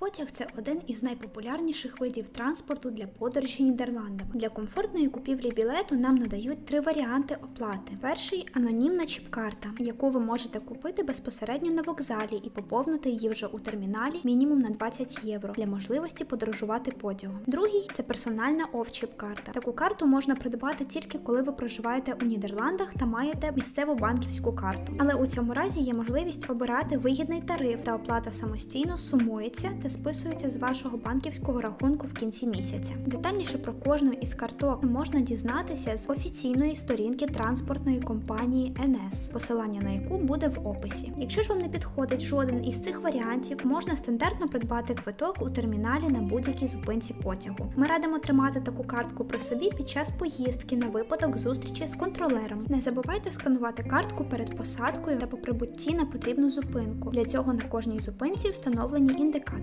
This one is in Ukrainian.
Потяг це один із найпопулярніших видів транспорту для подорожі Нідерландами. Для комфортної купівлі білету нам надають три варіанти оплати. Перший анонімна чіп-карта, яку ви можете купити безпосередньо на вокзалі і поповнити її вже у терміналі мінімум на 20 євро для можливості подорожувати потягом. Другий це персональна офчіп-карта. Таку карту можна придбати тільки коли ви проживаєте у Нідерландах та маєте місцеву банківську карту. Але у цьому разі є можливість обирати вигідний тариф та оплата самостійно сумується та списується з вашого банківського рахунку в кінці місяця. Детальніше про кожну із карток можна дізнатися з офіційної сторінки транспортної компанії NS, посилання на яку буде в описі. Якщо ж вам не підходить жоден із цих варіантів, можна стандартно придбати квиток у терміналі на будь-якій зупинці потягу. Ми радимо тримати таку картку при собі під час поїздки на випадок зустрічі з контролером. Не забувайте сканувати картку перед посадкою та по прибутті на потрібну зупинку. Для цього на кожній зупинці встановлені індикатори.